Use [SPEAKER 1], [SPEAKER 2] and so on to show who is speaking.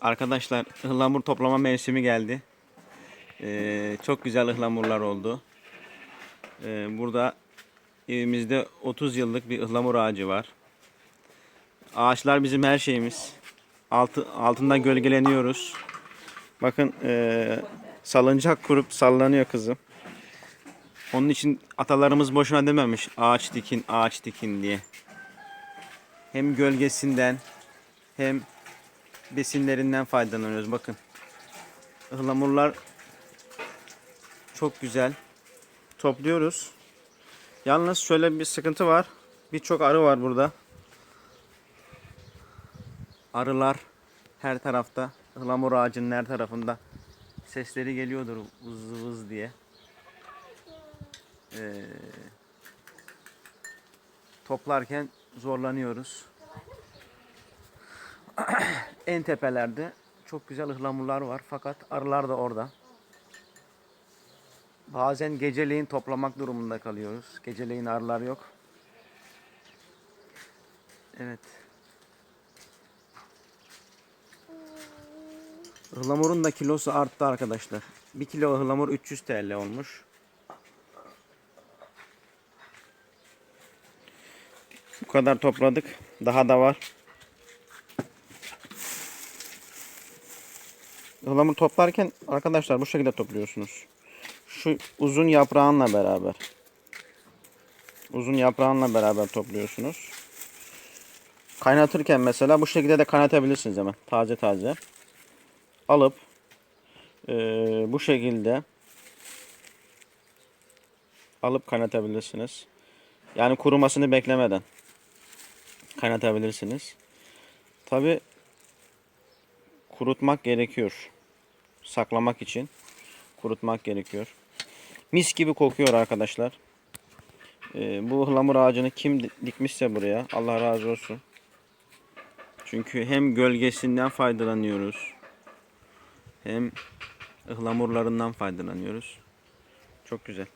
[SPEAKER 1] Arkadaşlar ıhlamur toplama mevsimi geldi. Ee, çok güzel ıhlamurlar oldu. Ee, burada evimizde 30 yıllık bir ıhlamur ağacı var. Ağaçlar bizim her şeyimiz. Altı, altından gölgeleniyoruz. Bakın ee, salıncak kurup sallanıyor kızım. Onun için atalarımız boşuna dememiş ağaç dikin ağaç dikin diye. Hem gölgesinden hem besinlerinden faydalanıyoruz. Bakın. Ihlamurlar çok güzel. Topluyoruz. Yalnız şöyle bir sıkıntı var. Birçok arı var burada. Arılar her tarafta. Ihlamur ağacının her tarafında. Sesleri geliyordur vız vız diye. Ee, toplarken zorlanıyoruz. En tepelerde çok güzel ıhlamurlar var fakat arılar da orada. Bazen geceleyin toplamak durumunda kalıyoruz. Geceleyin arılar yok. Evet. Ihlamurun da kilosu arttı arkadaşlar. 1 kilo ıhlamur 300 TL olmuş. Bu kadar topladık. Daha da var. Ihlamur toplarken arkadaşlar bu şekilde topluyorsunuz. Şu uzun yaprağınla beraber. Uzun yaprağınla beraber topluyorsunuz. Kaynatırken mesela bu şekilde de kaynatabilirsiniz hemen. Taze taze. Alıp eee, bu şekilde alıp kaynatabilirsiniz. Yani kurumasını beklemeden kaynatabilirsiniz. Tabi kurutmak gerekiyor. Saklamak için kurutmak gerekiyor. Mis gibi kokuyor arkadaşlar. Ee, bu ıhlamur ağacını kim di- dikmişse buraya Allah razı olsun. Çünkü hem gölgesinden faydalanıyoruz. Hem ıhlamurlarından faydalanıyoruz. Çok güzel.